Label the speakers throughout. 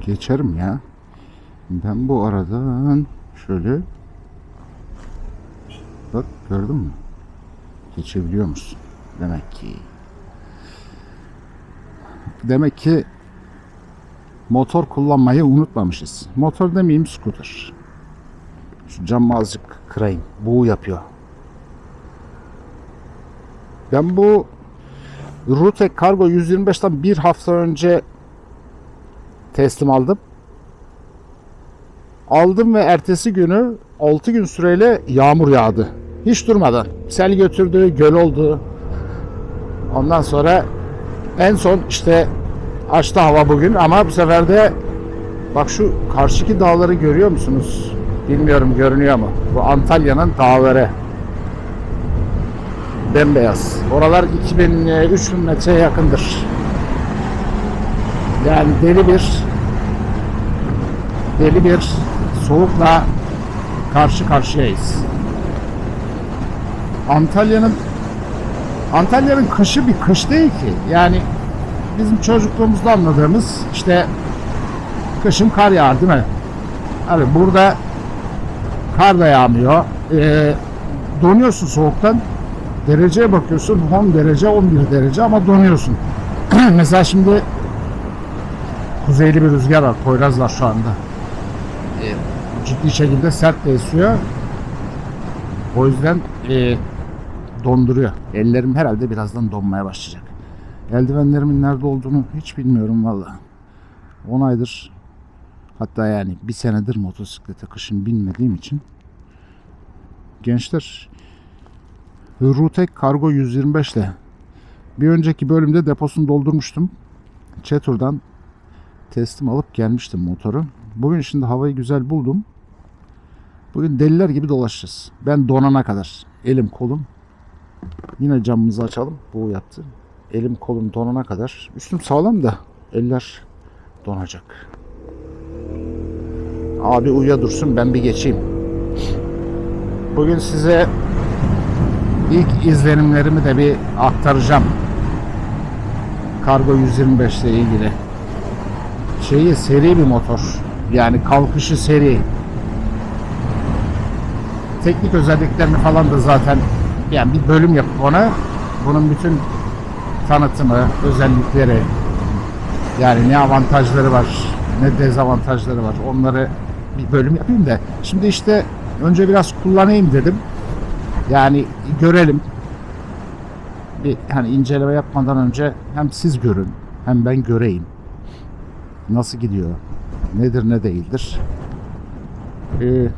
Speaker 1: geçerim ya. Ben bu aradan şöyle bak gördün mü? Geçebiliyor musun? Demek ki demek ki motor kullanmayı unutmamışız. Motor demeyeyim scooter. Şu camı azıcık kırayım. Buğu yapıyor. Ben bu Rutek Kargo 125'ten bir hafta önce teslim aldım. Aldım ve ertesi günü 6 gün süreyle yağmur yağdı. Hiç durmadan. Sel götürdü, göl oldu. Ondan sonra en son işte açtı hava bugün ama bu sefer de bak şu karşıki dağları görüyor musunuz? Bilmiyorum görünüyor mu? Bu Antalya'nın dağları. Bembeyaz. Oralar 2000-3000 metreye yakındır. Yani deli bir deli bir soğukla karşı karşıyayız. Antalya'nın Antalya'nın kışı bir kış değil ki. Yani bizim çocukluğumuzda anladığımız işte kışın kar yağar değil mi? Abi burada kar da yağmıyor. Ee, donuyorsun soğuktan. Dereceye bakıyorsun 10 derece 11 derece ama donuyorsun. Mesela şimdi kuzeyli bir rüzgar var. Poyraz var şu anda. Ee, ciddi şekilde sert de esiyor. O yüzden e, donduruyor. Ellerim herhalde birazdan donmaya başlayacak. Eldivenlerimin nerede olduğunu hiç bilmiyorum valla. 10 aydır hatta yani bir senedir motosiklete kışın binmediğim için gençler Rutek Kargo 125 ile bir önceki bölümde deposunu doldurmuştum. Çetur'dan teslim alıp gelmiştim motoru. Bugün şimdi havayı güzel buldum. Bugün deliler gibi dolaşacağız. Ben donana kadar. Elim kolum. Yine camımızı açalım. Bu yaptı. Elim kolum donana kadar. Üstüm sağlam da eller donacak. Abi uyuya dursun ben bir geçeyim. Bugün size ilk izlenimlerimi de bir aktaracağım. Kargo 125 ile ilgili. Şeyi seri bir motor. Yani kalkışı seri. Teknik özelliklerini falan da zaten yani bir bölüm yapıp ona bunun bütün tanıtımı, özellikleri yani ne avantajları var, ne dezavantajları var. Onları bir bölüm yapayım da. Şimdi işte önce biraz kullanayım dedim. Yani görelim. Bir hani inceleme yapmadan önce hem siz görün hem ben göreyim. Nasıl gidiyor? Nedir ne değildir? Ee,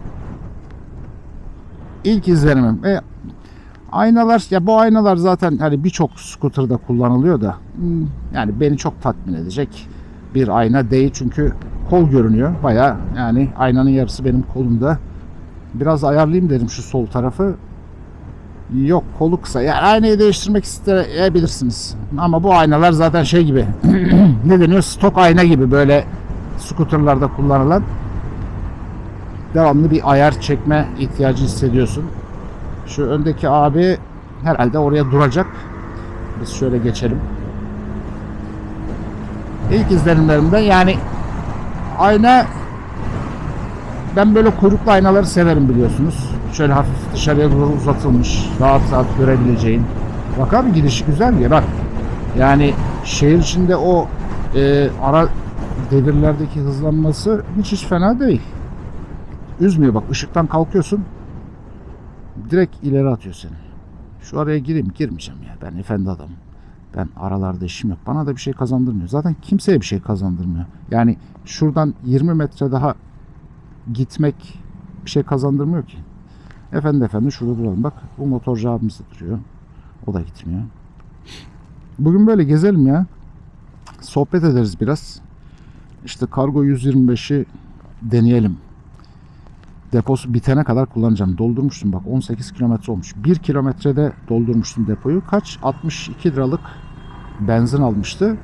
Speaker 1: ilk izlenimim. E, aynalar ya bu aynalar zaten hani birçok scooter'da kullanılıyor da hmm, yani beni çok tatmin edecek bir ayna değil çünkü kol görünüyor baya yani aynanın yarısı benim kolumda biraz ayarlayayım dedim şu sol tarafı yok kolu kısa. Yani aynayı değiştirmek isteyebilirsiniz. Ama bu aynalar zaten şey gibi. Ne deniyor? Stok ayna gibi böyle scooterlarda kullanılan. Devamlı bir ayar çekme ihtiyacı hissediyorsun. Şu öndeki abi herhalde oraya duracak. Biz şöyle geçelim. İlk izlenimlerimde yani ayna ben böyle kuyruklu aynaları severim biliyorsunuz. Şöyle hafif dışarıya doğru uzatılmış. Rahat rahat görebileceğin. Bak abi gidişi güzel ya bak. Yani şehir içinde o e, ara devirlerdeki hızlanması hiç hiç fena değil. Üzmüyor bak ışıktan kalkıyorsun. Direkt ileri atıyor seni. Şu araya gireyim girmeyeceğim ya ben efendi adamım. Ben aralarda işim yok. Bana da bir şey kazandırmıyor. Zaten kimseye bir şey kazandırmıyor. Yani şuradan 20 metre daha gitmek bir şey kazandırmıyor ki. Efendi efendi şurada duralım. Bak bu motorcu abimiz de duruyor. O da gitmiyor. Bugün böyle gezelim ya. Sohbet ederiz biraz. İşte kargo 125'i deneyelim. Deposu bitene kadar kullanacağım. Doldurmuştum bak 18 kilometre olmuş. 1 kilometrede doldurmuştum depoyu. Kaç? 62 liralık benzin almıştı.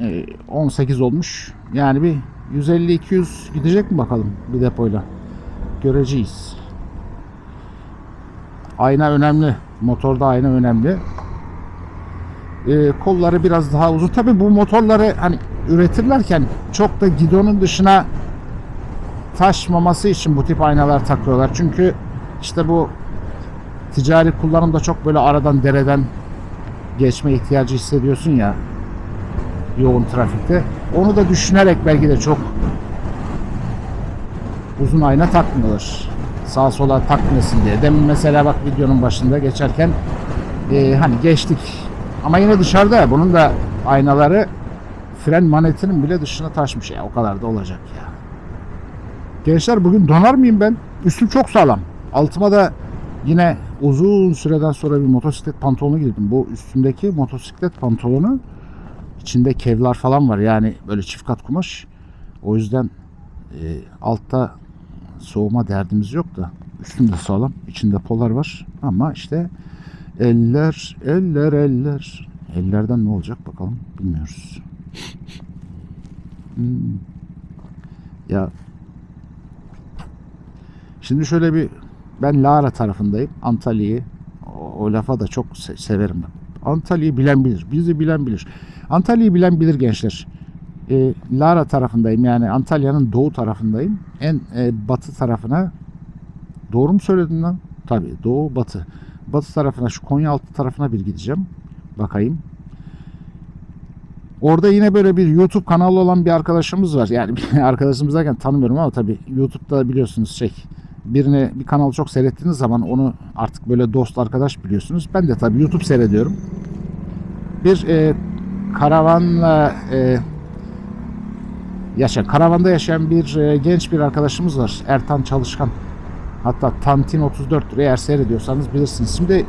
Speaker 1: Ee, 18 olmuş. Yani bir 150-200 gidecek mi bakalım bir depoyla. Göreceğiz. Ayna önemli. Motorda ayna önemli. Ee, kolları biraz daha uzun. Tabii bu motorları hani üretirlerken çok da gidonun dışına taşmaması için bu tip aynalar takıyorlar. Çünkü işte bu ticari kullanımda çok böyle aradan dereden geçme ihtiyacı hissediyorsun ya yoğun trafikte. Onu da düşünerek belki de çok uzun ayna takmıyorlar. Sağa sola takmıyorsun diye. Demin mesela bak videonun başında geçerken e, hani geçtik. Ama yine dışarıda bunun da aynaları fren manetinin bile dışına taşmış ya. O kadar da olacak ya. Gençler bugün donar mıyım ben? Üstüm çok sağlam. Altıma da yine uzun süreden sonra bir motosiklet pantolonu giydim. Bu üstündeki motosiklet pantolonu içinde kevlar falan var. Yani böyle çift kat kumaş. O yüzden e, altta soğuma derdimiz yok da üstünde sağlam. içinde polar var. Ama işte eller, eller, eller. Ellerden ne olacak bakalım bilmiyoruz. Hmm. Ya Şimdi şöyle bir ben Lara tarafındayım. Antalya'yı o, o lafa da çok se- severim ben. Antalya'yı bilen bilir. Bizi bilen bilir. Antalya'yı bilen bilir gençler. Ee, Lara tarafındayım. Yani Antalya'nın doğu tarafındayım. En e, batı tarafına doğru mu söyledim lan? Tabii doğu batı. Batı tarafına şu Konyaaltı tarafına bir gideceğim. Bakayım. Orada yine böyle bir YouTube kanalı olan bir arkadaşımız var. Yani arkadaşımız derken tanımıyorum ama tabii YouTube'da biliyorsunuz şey birine bir kanal çok seyrettiğiniz zaman onu artık böyle dost arkadaş biliyorsunuz. Ben de tabii YouTube seyrediyorum. Bir e, karavanla e, yaşayan, karavanda yaşayan bir e, genç bir arkadaşımız var. Ertan Çalışkan. Hatta Tantin 34 eğer seyrediyorsanız bilirsiniz. Şimdi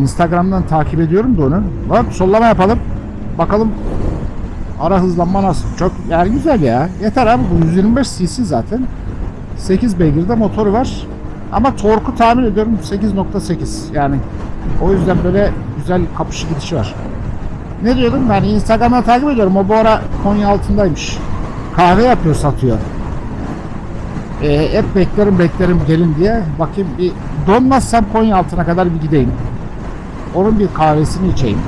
Speaker 1: Instagram'dan takip ediyorum da onu. Bak sollama yapalım. Bakalım ara hızlanma nasıl? Çok yani güzel ya. Yeter abi bu 125 cc zaten. 8 beygirde motoru var. Ama torku tahmin ediyorum 8.8. Yani o yüzden böyle güzel kapışı gidişi var. Ne diyordum ben Instagram'dan takip ediyorum. O bu ara Konya altındaymış. Kahve yapıyor satıyor. Ee, hep beklerim beklerim gelin diye. Bakayım bir donmazsam Konya altına kadar bir gideyim. Onun bir kahvesini içeyim.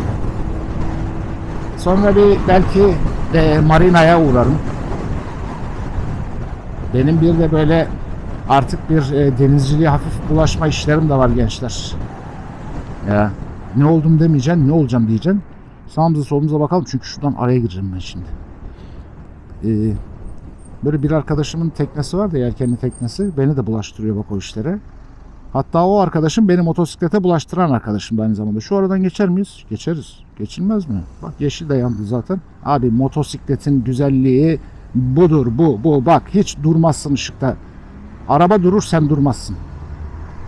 Speaker 1: Sonra bir belki e, marinaya uğrarım. Benim bir de böyle artık bir e, denizciliğe hafif bulaşma işlerim de var gençler. Ya ne oldum demeyeceksin, ne olacağım diyeceksin. Sağımıza solumuza bakalım çünkü şuradan araya gireceğim ben şimdi. Ee, böyle bir arkadaşımın teknesi var da yelkenli teknesi. Beni de bulaştırıyor bak o işlere. Hatta o arkadaşım beni motosiklete bulaştıran arkadaşım da aynı zamanda. Şu aradan geçer miyiz? Geçeriz. Geçilmez mi? Bak yeşil de yandı zaten. Abi motosikletin güzelliği budur bu bu bak hiç durmazsın ışıkta. Araba durur sen durmazsın.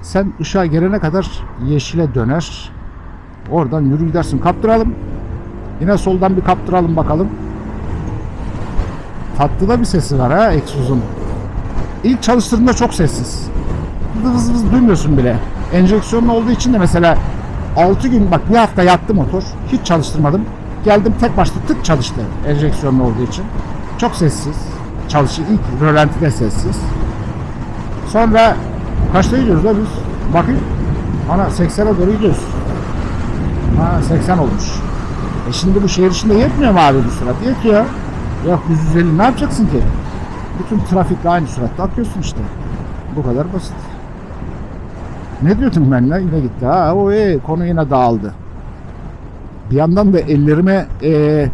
Speaker 1: Sen ışığa gelene kadar yeşile döner. Oradan yürü gidersin. Kaptıralım. Yine soldan bir kaptıralım bakalım. Tatlı da bir sesi var ha egzozun. İlk çalıştırdığında çok sessiz. Vız vız duymuyorsun bile. Enjeksiyonlu olduğu için de mesela 6 gün bak bir hafta yattı motor. Hiç çalıştırmadım. Geldim tek başta tık çalıştı enjeksiyonlu olduğu için. Çok sessiz. Çalışıyor. İlk rölantide sessiz. Sonra kaçta gidiyoruz da biz? Bakayım. Ana 80'e doğru gidiyoruz. Ha 80 olmuş. E şimdi bu şehir içinde yetmiyor mu abi bu sürat? Yetiyor. Yok 150 ne yapacaksın ki? Bütün trafikle aynı süratte akıyorsun işte. Bu kadar basit. Ne diyordum ben? Yine gitti. Ha o iyi. Konu yine dağıldı. Bir yandan da ellerime e,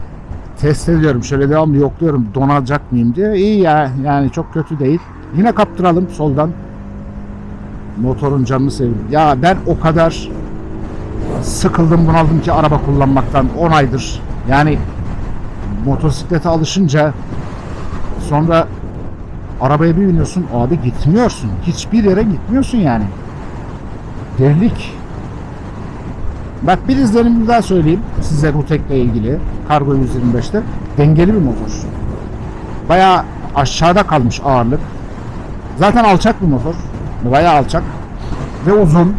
Speaker 1: test ediyorum. Şöyle devamlı yokluyorum. Donacak mıyım diye. İyi ya. Yani çok kötü değil. Yine kaptıralım soldan. Motorun canını sevdim. Ya ben o kadar sıkıldım bunaldım ki araba kullanmaktan 10 aydır. Yani motosiklete alışınca sonra arabaya bir biniyorsun abi gitmiyorsun. Hiçbir yere gitmiyorsun yani. Delilik. Bak bir izlenimi daha söyleyeyim size Rutek'le ilgili. Kargo 125'te. Dengeli bir motor. Bayağı aşağıda kalmış ağırlık. Zaten alçak bir motor. Bayağı alçak. Ve uzun.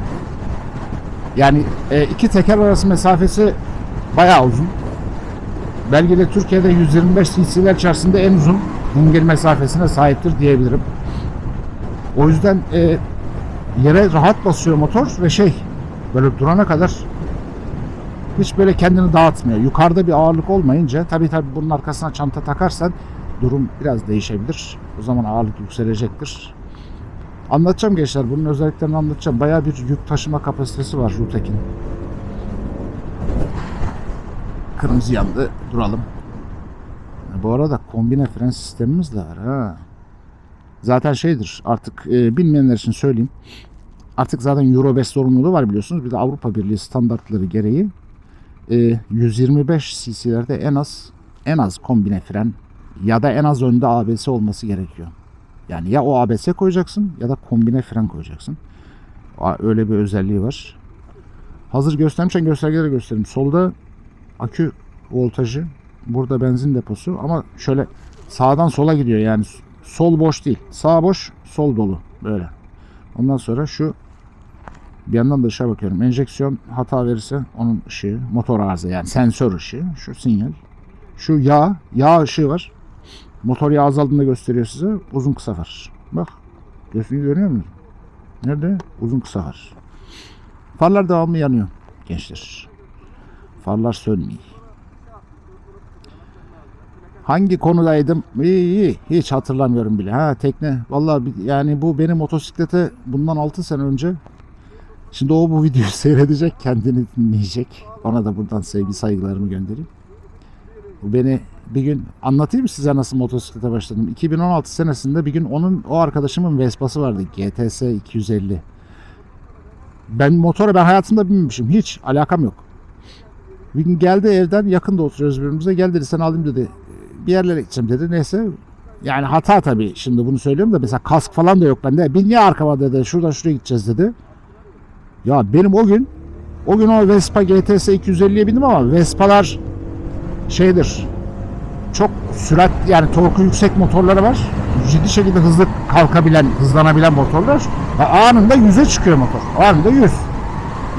Speaker 1: Yani e, iki teker arası mesafesi bayağı uzun. Belki de Türkiye'de 125 cc'ler içerisinde en uzun dingil mesafesine sahiptir diyebilirim. O yüzden e, yere rahat basıyor motor ve şey böyle durana kadar Hiç böyle kendini dağıtmıyor. Yukarıda bir ağırlık olmayınca tabii tabii bunun arkasına çanta takarsan durum biraz değişebilir. O zaman ağırlık yükselecektir. Anlatacağım gençler. Bunun özelliklerini anlatacağım. Bayağı bir yük taşıma kapasitesi var Rutek'in. Kırmızı yandı. Duralım. Bu arada kombine fren sistemimiz de var ha. Zaten şeydir artık e, bilmeyenler için söyleyeyim. Artık zaten Euro 5 sorumluluğu var biliyorsunuz. Bir de Avrupa Birliği standartları gereği e, 125 cc'lerde en az en az kombine fren ya da en az önde ABS olması gerekiyor. Yani ya o ABS koyacaksın ya da kombine fren koyacaksın. Öyle bir özelliği var. Hazır göstermişken göstergeleri göstereyim. Solda akü voltajı, burada benzin deposu ama şöyle sağdan sola gidiyor yani sol boş değil. Sağ boş, sol dolu böyle. Ondan sonra şu bir yandan da ışığa bakıyorum. Enjeksiyon hata verirse onun ışığı, motor arıza yani sensör ışığı, şu sinyal. Şu yağ, yağ ışığı var. Motor yağ azaldığında gösteriyor size. Uzun kısa var. Bak. Gözünü görüyor musun? Nerede? Uzun kısa var. Farlar devamlı yanıyor gençler. Farlar sönmüyor. Hangi konudaydım? İyi iyi. Hiç hatırlamıyorum bile. Ha tekne. Vallahi yani bu benim motosiklete bundan 6 sene önce Şimdi o bu videoyu seyredecek, kendini dinleyecek. Ona da buradan sevgi saygılarımı göndereyim. Bu beni bir gün anlatayım mı size nasıl motosiklete başladım. 2016 senesinde bir gün onun o arkadaşımın Vespa'sı vardı. GTS 250. Ben motora ben hayatımda binmemişim. Hiç alakam yok. Bir gün geldi evden yakında oturuyoruz birbirimize. Gel dedi sen alayım dedi. Bir yerlere gideceğim dedi. Neyse yani hata tabii şimdi bunu söylüyorum da mesela kask falan da yok bende. Bin niye arkama dedi. Şuradan şuraya gideceğiz dedi. Ya benim o gün o gün o Vespa GTS 250'ye bindim ama Vespa'lar şeydir. Çok sürat yani torku yüksek motorları var. Ciddi şekilde hızlı kalkabilen, hızlanabilen motorlar. Ha, Anında 100'e çıkıyor motor. Anında 100.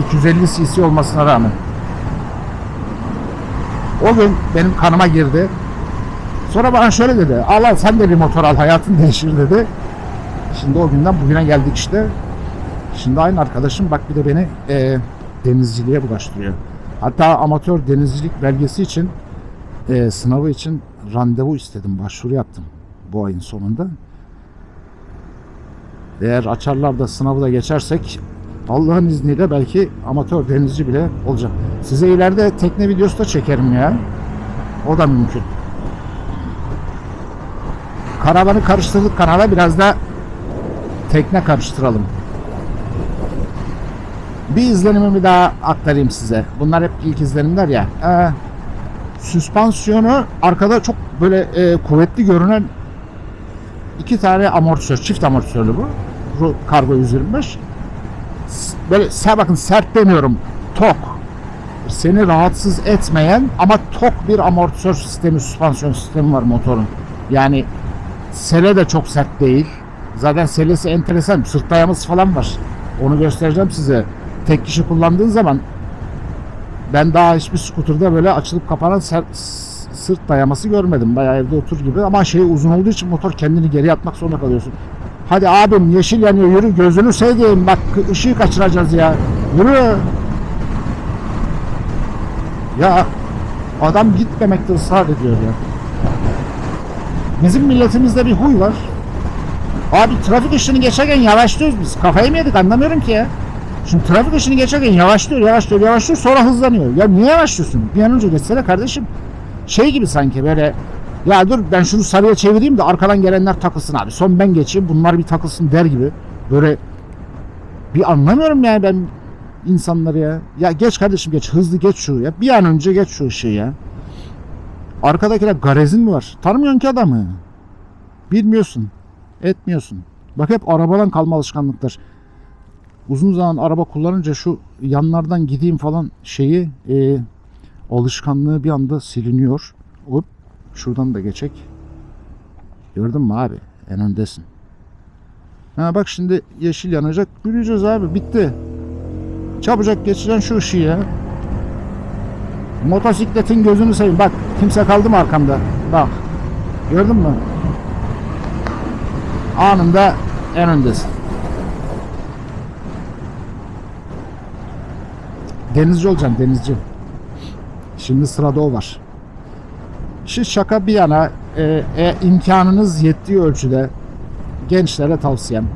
Speaker 1: 250 cc olmasına rağmen. O gün benim kanıma girdi. Sonra bana şöyle dedi. Al al sen de bir motor al hayatın değişir dedi. Şimdi o günden bugüne geldik işte. Şimdi aynı arkadaşım bak bir de beni e, denizciliğe bulaştırıyor. Hatta amatör denizcilik belgesi için e, sınavı için randevu istedim. Başvuru yaptım bu ayın sonunda. Eğer açarlar da sınavı da geçersek Allah'ın izniyle belki amatör denizci bile olacağım. Size ileride tekne videosu da çekerim ya. O da mümkün. Karavanı karıştırdık kanala biraz da tekne karıştıralım. Bir izlenimimi daha aktarayım size. Bunlar hep ilk izlenimler ya. Ee, süspansiyonu arkada çok böyle e, kuvvetli görünen iki tane amortisör, çift amortisörlü bu. Kargo 125. S- Böyle se- bakın sert demiyorum. Tok. Seni rahatsız etmeyen ama tok bir amortisör sistemi, süspansiyon sistemi var motorun. Yani sele de çok sert değil. Zaten selesi enteresan. Sırt dayaması falan var. Onu göstereceğim size. Tek kişi kullandığın zaman ben daha hiçbir skuterda böyle açılıp kapanan ser- sırt dayaması görmedim. Bayağı evde otur gibi ama şey uzun olduğu için motor kendini geri atmak zorunda kalıyorsun. Hadi abim yeşil yanıyor yürü gözünü seveyim bak ışığı kaçıracağız ya. Yürü. Ya adam gitmemekte ısrar ediyor ya. Bizim milletimizde bir huy var. Abi trafik ışığını geçerken yavaşlıyoruz biz. Kafayı mı yedik anlamıyorum ki ya. Şimdi trafik ışığını geçerken yavaşlıyor, yavaşlıyor, yavaşlıyor sonra hızlanıyor. Ya niye yavaşlıyorsun? Bir an önce geçsene kardeşim. Şey gibi sanki böyle ya dur ben şunu sarıya çevireyim de arkadan gelenler takılsın abi. Son ben geçeyim bunlar bir takılsın der gibi. Böyle bir anlamıyorum yani ben insanları ya. Ya geç kardeşim geç hızlı geç şu ya. Bir an önce geç şu ışığı ya. Arkadakiler garezin mi var? Tanımıyorsun ki adamı. Bilmiyorsun. Etmiyorsun. Bak hep arabadan kalma alışkanlıklar. Uzun zaman araba kullanınca şu yanlardan gideyim falan şeyi e, alışkanlığı bir anda siliniyor. Hop şuradan da geçek. Gördün mü abi? En öndesin. Ha bak şimdi yeşil yanacak. Yürüyeceğiz abi. Bitti. Çabucak geçeceksin şu ışığı ya. Motosikletin gözünü seveyim. Bak kimse kaldı mı arkamda? Bak. Gördün mü? Anında en öndesin. Denizci olacaksın denizci. Şimdi sırada o var. Şu şaka bir yana e, e, imkanınız yettiği ölçüde gençlere tavsiyem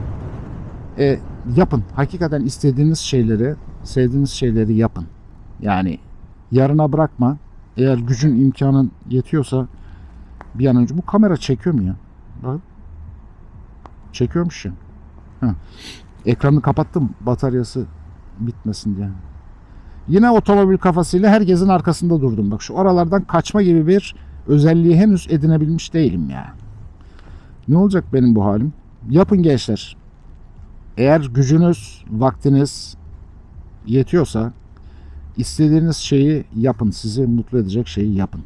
Speaker 1: e, yapın. Hakikaten istediğiniz şeyleri, sevdiğiniz şeyleri yapın. Yani yarına bırakma. Eğer gücün imkanın yetiyorsa bir an önce bu kamera çekiyor mu ya? Bak. Çekiyormuş ya. Ekranı kapattım bataryası bitmesin diye. Yine otomobil kafasıyla herkesin arkasında durdum. Bak şu aralardan kaçma gibi bir özelliği henüz edinebilmiş değilim ya. Ne olacak benim bu halim? Yapın gençler. Eğer gücünüz, vaktiniz yetiyorsa istediğiniz şeyi yapın. Sizi mutlu edecek şeyi yapın.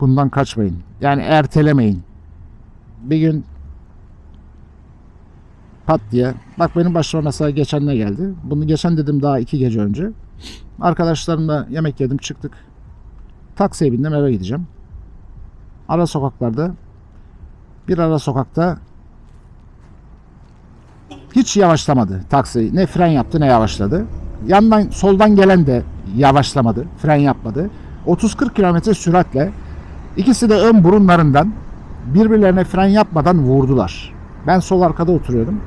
Speaker 1: Bundan kaçmayın. Yani ertelemeyin. Bir gün pat diye. Bak benim başıma mesela geçen ne geldi? Bunu geçen dedim daha iki gece önce. Arkadaşlarımla yemek yedim çıktık. Taksiye bindim eve gideceğim. Ara sokaklarda bir ara sokakta hiç yavaşlamadı taksi. Ne fren yaptı ne yavaşladı. Yandan soldan gelen de yavaşlamadı. Fren yapmadı. 30-40 kilometre süratle ikisi de ön burunlarından birbirlerine fren yapmadan vurdular. Ben sol arkada oturuyordum.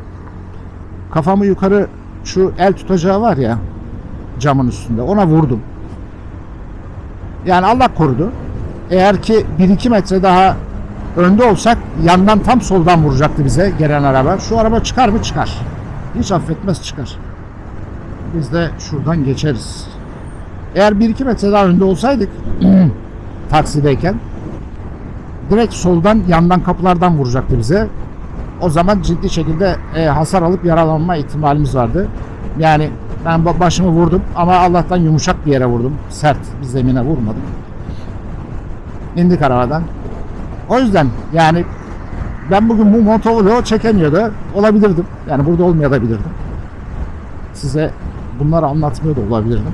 Speaker 1: Kafamı yukarı şu el tutacağı var ya camın üstünde ona vurdum. Yani Allah korudu. Eğer ki 1-2 metre daha önde olsak yandan tam soldan vuracaktı bize gelen araba. Şu araba çıkar mı? Çıkar. Hiç affetmez çıkar. Biz de şuradan geçeriz. Eğer 1-2 metre daha önde olsaydık taksideyken direkt soldan yandan kapılardan vuracaktı bize. O zaman ciddi şekilde e, hasar alıp yaralanma ihtimalimiz vardı. Yani ben ba- başımı vurdum ama Allah'tan yumuşak bir yere vurdum. Sert bir zemine vurmadım. İndik arabadan. O yüzden yani ben bugün bu motovlogu çekemiyordu. Olabilirdim. Yani burada olmayabilirdim. Size bunları anlatmıyor da olabilirdim.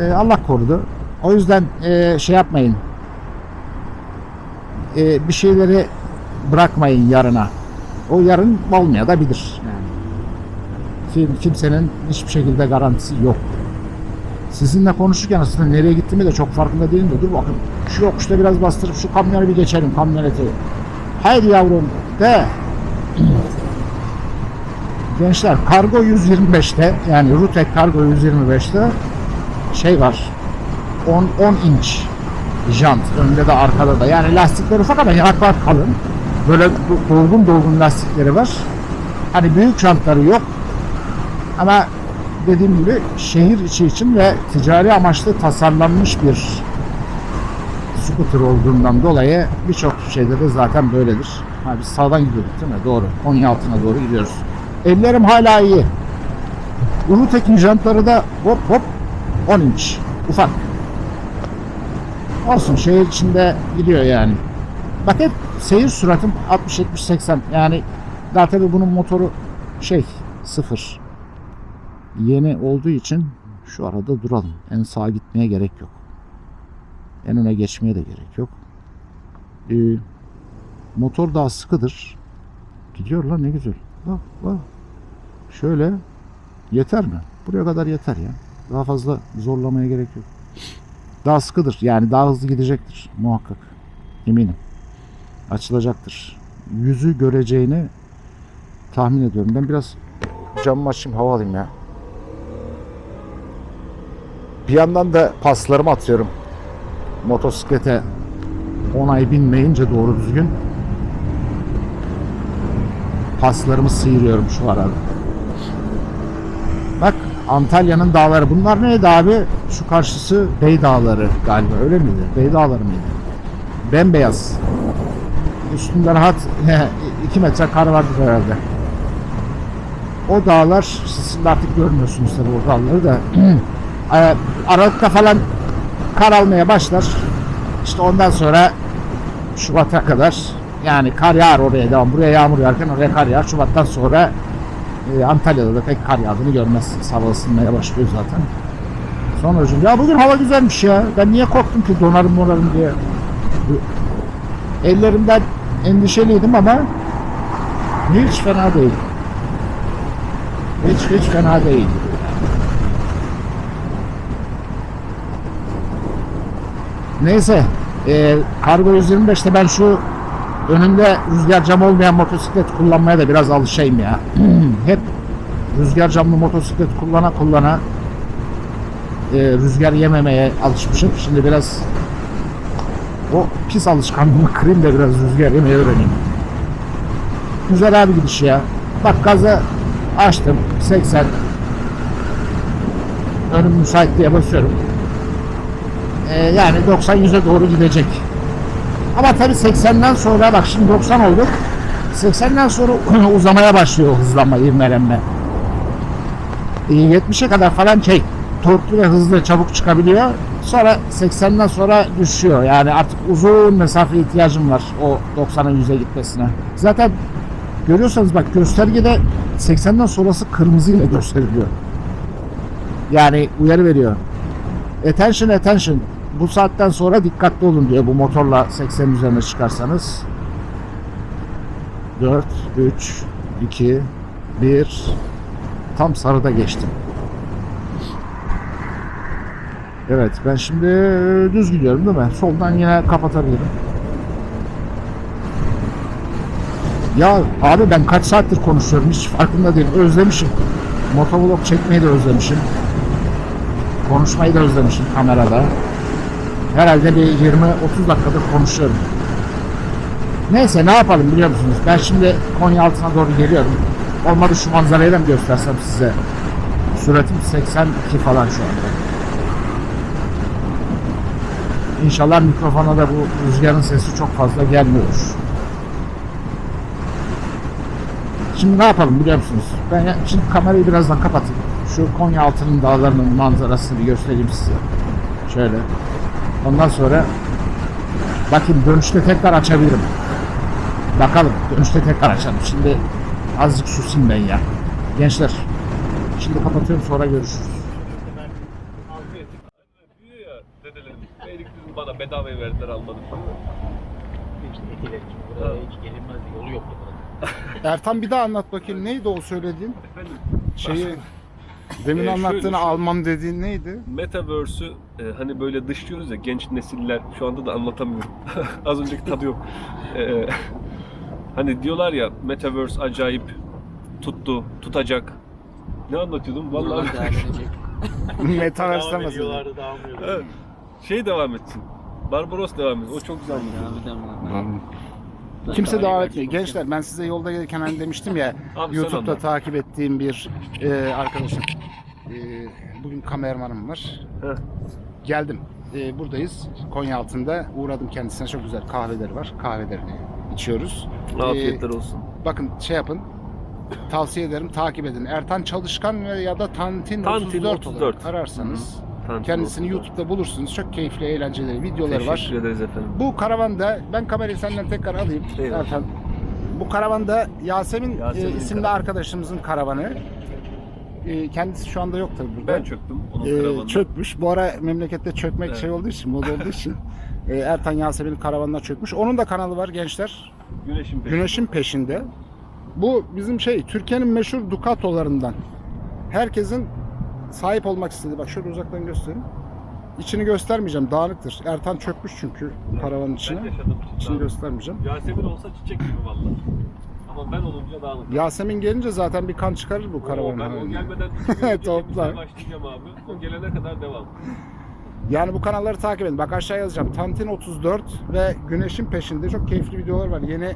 Speaker 1: Ee, Allah korudu. O yüzden e, şey yapmayın. E, bir şeyleri bırakmayın yarına. O yarın olmayabilir. Yani. Kim, kimsenin hiçbir şekilde garantisi yok. Sizinle konuşurken aslında nereye gittiğimi de çok farkında değilim de dur bakın şu yokuşta biraz bastırıp şu kamyonu bir geçelim kamyoneti. Haydi yavrum de. Gençler kargo 125'te yani Rutek kargo 125'te şey var 10, 10 inç jant önde de arkada da yani lastikleri ufak ama yanaklar kalın böyle dolgun dolgun lastikleri var hani büyük jantları yok ama dediğim gibi şehir içi için ve ticari amaçlı tasarlanmış bir scooter olduğundan dolayı birçok şeyde de zaten böyledir. Ha, biz sağdan gidiyorduk değil mi? Doğru. Konya altına doğru gidiyoruz. Ellerim hala iyi. Urutek'in jantları da hop hop 10 inç. Ufak. Olsun şehir içinde gidiyor yani. Bak hep seyir süratim 60-70-80 yani daha tabii bunun motoru şey sıfır yeni olduğu için şu arada duralım. En sağa gitmeye gerek yok. En öne geçmeye de gerek yok. Ee, motor daha sıkıdır. Gidiyor lan ne güzel. Bak bak. Şöyle yeter mi? Buraya kadar yeter ya. Daha fazla zorlamaya gerek yok. Daha sıkıdır. Yani daha hızlı gidecektir muhakkak. Eminim. Açılacaktır. Yüzü göreceğini tahmin ediyorum. Ben biraz camımı açayım hava alayım ya. Bir yandan da paslarımı atıyorum. Motosiklete onay binmeyince doğru düzgün. Paslarımı sıyırıyorum şu arada. Bak Antalya'nın dağları. Bunlar neydi abi? Şu karşısı Bey Dağları galiba öyle miydi? Bey Dağları mıydı? Bembeyaz. Üstünde rahat 2 metre kar vardır herhalde. O dağlar siz artık görmüyorsunuz tabii o dağları da Ee, Aralık'ta falan kar almaya başlar. İşte ondan sonra Şubat'a kadar yani kar yağar oraya devam. Buraya yağmur yağarken oraya kar yağar. Şubat'tan sonra e, Antalya'da da pek kar yağdığını görmezsiniz. Hava ısınmaya başlıyor zaten. Hocam ya bugün hava güzelmiş ya. Ben niye korktum ki donarım morarım diye. Ellerimden endişeliydim ama hiç fena değil. Hiç hiç fena değil. Neyse. E, Kargo 125'te ben şu önünde rüzgar camı olmayan motosiklet kullanmaya da biraz alışayım ya. Hep rüzgar camlı motosiklet kullana kullana e, rüzgar yememeye alışmışım. Şimdi biraz o pis alışkanlığımı kırayım da biraz rüzgar yemeyi öğreneyim. Güzel abi gidiş ya. Bak gazı açtım. 80 önüm müsait diye basıyorum. Ee, yani 90-100'e doğru gidecek. Ama tabii 80'den sonra bak şimdi 90 olduk. 80'den sonra uzamaya başlıyor hızlanma, ivmelenme. Ee, 70'e kadar falan şey torklu ve hızlı çabuk çıkabiliyor. Sonra 80'den sonra düşüyor. Yani artık uzun mesafe ihtiyacım var o 90'a 100'e gitmesine. Zaten görüyorsanız bak göstergede 80'den sonrası kırmızı ile gösteriliyor. Yani uyarı veriyor. Attention attention. Bu saatten sonra dikkatli olun diyor bu motorla 80 üzerine çıkarsanız. 4, 3, 2, 1. Tam sarıda geçtim. Evet ben şimdi düz gidiyorum değil mi? Soldan yine kapatabilirim. Ya abi ben kaç saattir konuşuyorum hiç farkında değilim. Özlemişim. Motovlog çekmeyi de özlemişim. Konuşmayı da özlemişim kamerada. Herhalde bir 20-30 dakikadır konuşuyorum. Neyse ne yapalım biliyor musunuz? Ben şimdi Konya altına doğru geliyorum. Olmadı şu manzarayı da mı göstersem size? Süratim 82 falan şu anda. İnşallah mikrofona da bu rüzgarın sesi çok fazla gelmiyor. Şimdi ne yapalım biliyor musunuz? Ben şimdi kamerayı birazdan kapatayım. Şu Konya altının dağlarının manzarasını bir göstereyim size. Şöyle. Ondan sonra bakayım dönüşte tekrar açabilirim. Bakalım dönüşte tekrar açalım. Şimdi azıcık susayım ben ya. Gençler. Şimdi kapatıyorum sonra görüşürüz.
Speaker 2: Diyor ya dedelerim. Beylikdüzü bana bedavaya verdiler almadım.
Speaker 3: İşte etiler için buraya hiç gelinmez yolu yok burada.
Speaker 4: Ertan bir daha anlat bakayım neydi o söylediğin
Speaker 2: Efendim
Speaker 4: şeyi demin
Speaker 2: Ee, şöyle,
Speaker 4: anlattığını almam dediğin neydi?
Speaker 2: Metaverse'ü e, hani böyle dışlıyoruz ya genç nesiller şu anda da anlatamıyorum. Az önceki tadı yok. E, hani diyorlar ya Metaverse acayip tuttu, tutacak. Ne anlatıyordum?
Speaker 3: Buralar
Speaker 2: Vallahi
Speaker 3: devam edecek.
Speaker 4: Metaverse'den
Speaker 3: devam ediyorlardı.
Speaker 2: Evet. Şey devam etsin. Barbaros devam etsin. O çok güzel.
Speaker 3: Devam edelim. Ben
Speaker 4: Kimse
Speaker 3: iyi
Speaker 4: etmiyor. Gençler ben size yolda gelirken hani demiştim ya
Speaker 2: Abi sen
Speaker 4: YouTube'da
Speaker 2: anlat.
Speaker 4: takip ettiğim bir e, arkadaşım. E, bugün kameramanım var.
Speaker 2: Heh.
Speaker 4: Geldim. E, buradayız. Konya altında. Uğradım kendisine. Çok güzel kahveleri var. Kahvelerini içiyoruz.
Speaker 2: Afiyetler olsun.
Speaker 4: Bakın şey yapın. Tavsiye ederim takip edin. Ertan Çalışkan ve ya da Tantin,
Speaker 2: Tantin
Speaker 4: 34,
Speaker 2: 34.
Speaker 4: olarak ararsanız
Speaker 2: Tanrım
Speaker 4: kendisini. YouTube'da bulursunuz. Çok keyifli, eğlenceli videoları var.
Speaker 2: Teşekkür ederiz efendim.
Speaker 4: Bu karavanda ben kamerayı senden tekrar alayım.
Speaker 2: Eyvallah.
Speaker 4: Ertan. Bu karavanda Yasemin,
Speaker 2: Yasemin'in
Speaker 4: e, isimli
Speaker 2: karavanı.
Speaker 4: arkadaşımızın karavanı. E, kendisi şu anda yok tabii burada.
Speaker 2: Ben çöktüm onun
Speaker 4: E,
Speaker 2: karavanına.
Speaker 4: çökmüş. Bu ara memlekette çökmek
Speaker 2: Evet.
Speaker 4: şey olduğu için, moda olduğu için e, Ertan Yasemin'in karavanına çökmüş. Onun da kanalı var gençler.
Speaker 2: Güneşin peşinde.
Speaker 4: Güneşin peşinde. Bu bizim şey Türkiye'nin meşhur Ducato'larından. Herkesin sahip olmak istediği. Bak şöyle uzaktan göstereyim. İçini göstermeyeceğim. Dağınıktır. Ertan çökmüş çünkü karavanın
Speaker 2: Ben
Speaker 4: içine.
Speaker 2: yaşadım.
Speaker 4: İçini göstermeyeceğim.
Speaker 2: Yasemin olsa çiçek gibi valla. Ama ben olunca dağınık.
Speaker 4: Yasemin gelince zaten bir kan çıkarır bu
Speaker 2: Oo,
Speaker 4: karavanın.
Speaker 2: ben o
Speaker 4: halinden.
Speaker 2: gelmeden iki gün önce
Speaker 4: Topla.
Speaker 2: temizliğe başlayacağım abi. O gelene kadar devam.
Speaker 4: Yani bu kanalları takip edin. Bak aşağı yazacağım. Tantin 34 ve Güneşin peşinde çok keyifli videolar var. Yeni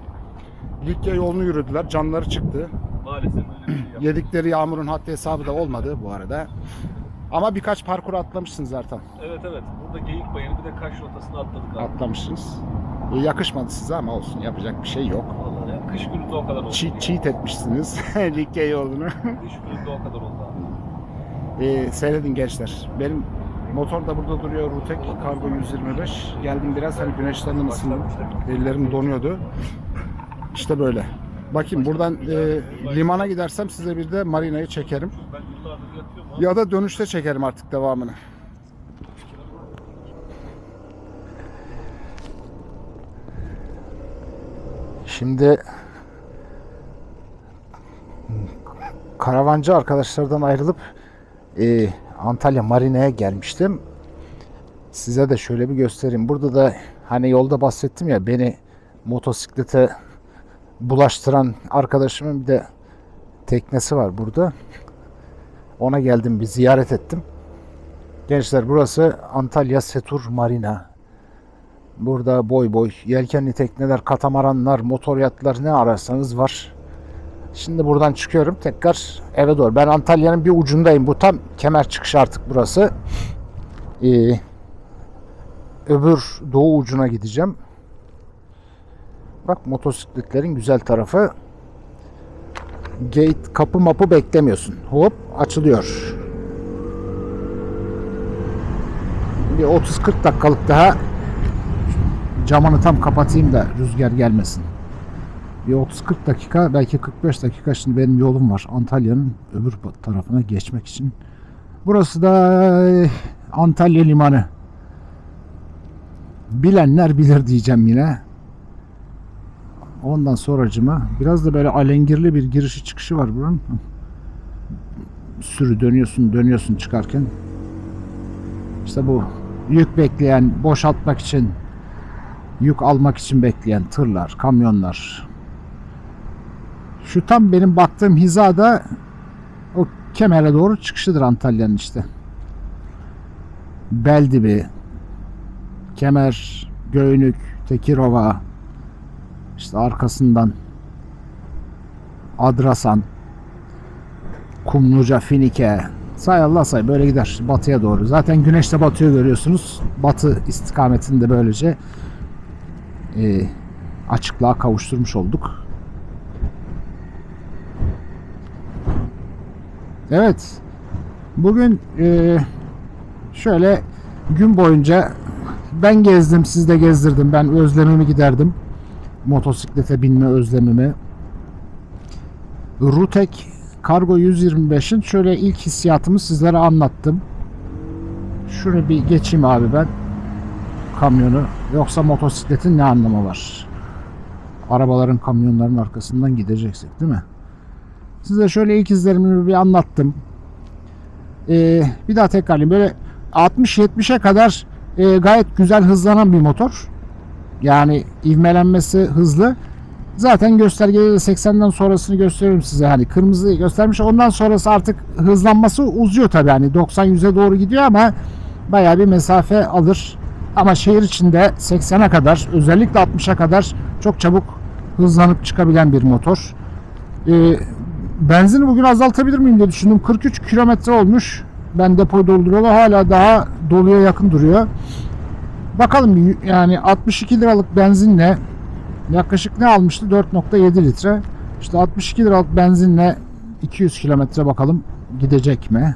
Speaker 4: Likya yolunu yürüdüler. Canları çıktı.
Speaker 2: Maalesef öyle bir şey yaptım.
Speaker 4: Yedikleri yağmurun haddi hesabı da olmadı bu arada. Ama birkaç parkur atlamışsınız Ertan.
Speaker 2: Evet evet. Burada geyik bayırı bir de kaş rotasını atladık abi.
Speaker 4: Atlamışsınız. E, yakışmadı size ama olsun. Yapacak bir şey yok.
Speaker 2: Vallahi ya, kış günü de o kadar oldu.
Speaker 4: Cheat, cheat etmişsiniz Likya yolunu.
Speaker 2: Kış günü de o kadar oldu abi.
Speaker 4: E, seyredin gençler. Benim motor da burada duruyor. Rutek Kargo 125. Geldim biraz hani güneşten ısındım. Ellerim donuyordu. İşte böyle. Bakayım buradan e, limana gidersem size bir de marinayı çekerim. Ya da dönüşte çekerim artık devamını. Şimdi karavancı arkadaşlardan ayrılıp e, Antalya Marina'ya gelmiştim.
Speaker 1: Size de şöyle bir göstereyim. Burada da hani yolda bahsettim ya beni motosiklete bulaştıran arkadaşımın bir de teknesi var burada. Ona geldim bir ziyaret ettim. Gençler burası Antalya Setur Marina. Burada boy boy yelkenli tekneler, katamaranlar, motor yatlar ne ararsanız var. Şimdi buradan çıkıyorum tekrar eve doğru. Ben Antalya'nın bir ucundayım. Bu tam kemer çıkışı artık burası. Ee, öbür doğu ucuna gideceğim. Bak motosikletlerin güzel tarafı. Gate kapı mapı beklemiyorsun. Hop açılıyor. Bir 30-40 dakikalık daha camını tam kapatayım da rüzgar gelmesin. Bir 30-40 dakika belki 45 dakika şimdi benim yolum var Antalya'nın öbür tarafına geçmek için. Burası da e, Antalya Limanı. Bilenler bilir diyeceğim yine. Ondan sonracıma biraz da böyle alengirli bir girişi çıkışı var buranın. Sürü dönüyorsun dönüyorsun çıkarken. İşte bu yük bekleyen, boşaltmak için, yük almak için bekleyen tırlar, kamyonlar. Şu tam benim baktığım hizada o kemere doğru çıkışıdır Antalya'nın işte. Beldibi, Kemer, Göynük, Tekirova, işte arkasından Adrasan, Kumluca, Finike, say Allah say böyle gider batıya doğru. Zaten güneş de batıyor görüyorsunuz. Batı istikametinde böylece e, açıklığa kavuşturmuş olduk. Evet. Bugün e, şöyle gün boyunca ben gezdim, siz de gezdirdim. Ben özlemimi giderdim. Motosiklete binme özlemimi. Rutek Kargo 125'in şöyle ilk hissiyatımı sizlere anlattım. Şunu bir geçeyim abi ben. Kamyonu. Yoksa motosikletin ne anlamı var? Arabaların, kamyonların arkasından gideceksek değil mi? Size şöyle ilk izlerimi bir anlattım. Ee, bir daha tekrarlayayım. Böyle 60-70'e kadar e, gayet güzel hızlanan bir motor. Yani ivmelenmesi hızlı. Zaten göstergede de 80'den sonrasını gösteriyorum size. Hani kırmızı göstermiş. Ondan sonrası artık hızlanması uzuyor tabii. Hani 90-100'e doğru gidiyor ama bayağı bir mesafe alır. Ama şehir içinde 80'e kadar özellikle 60'a kadar çok çabuk hızlanıp çıkabilen bir motor. Ee, benzini bugün azaltabilir miyim diye düşündüm. 43 kilometre olmuş. Ben depoyu dolduruyorlar. Hala daha doluya yakın duruyor. Bakalım yani 62 liralık benzinle yaklaşık ne almıştı? 4.7 litre. İşte 62 liralık benzinle 200 kilometre bakalım gidecek mi?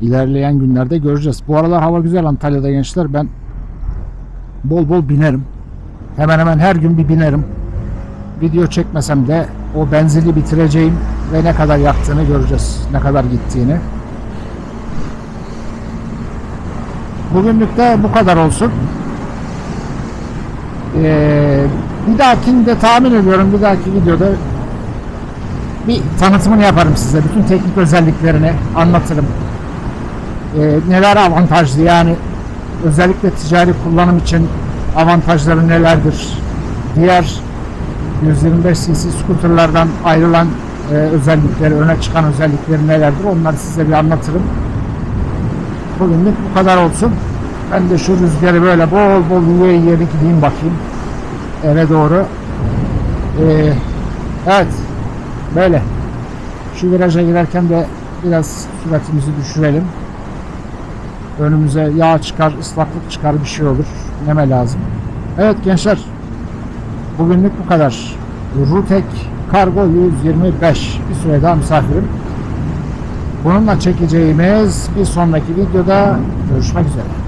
Speaker 1: İlerleyen günlerde göreceğiz. Bu aralar hava güzel Antalya'da gençler. Ben bol bol binerim. Hemen hemen her gün bir binerim. Video çekmesem de o benzili bitireceğim ve ne kadar yaktığını göreceğiz. Ne kadar gittiğini. Bugünlük de bu kadar olsun. Ee, bir dahakini de tahmin ediyorum bir dahaki videoda bir tanıtımını yaparım size. Bütün teknik özelliklerini anlatırım. Ee, neler avantajlı yani özellikle ticari kullanım için avantajları nelerdir? Diğer 125 cc skuterlardan ayrılan e, özellikleri, öne çıkan özellikleri nelerdir? Onları size bir anlatırım. Bugünlük bu kadar olsun. Ben de şu rüzgarı böyle bol bol yiye yiye bir gideyim bakayım. Eve doğru. Ee, evet. Böyle. Şu viraja girerken de biraz süratimizi düşürelim. Önümüze yağ çıkar, ıslaklık çıkar bir şey olur. Neme lazım. Evet gençler. Bugünlük bu kadar. Rutek Kargo 125 bir süre daha misafirim. Bununla çekeceğimiz bir sonraki videoda görüşmek üzere.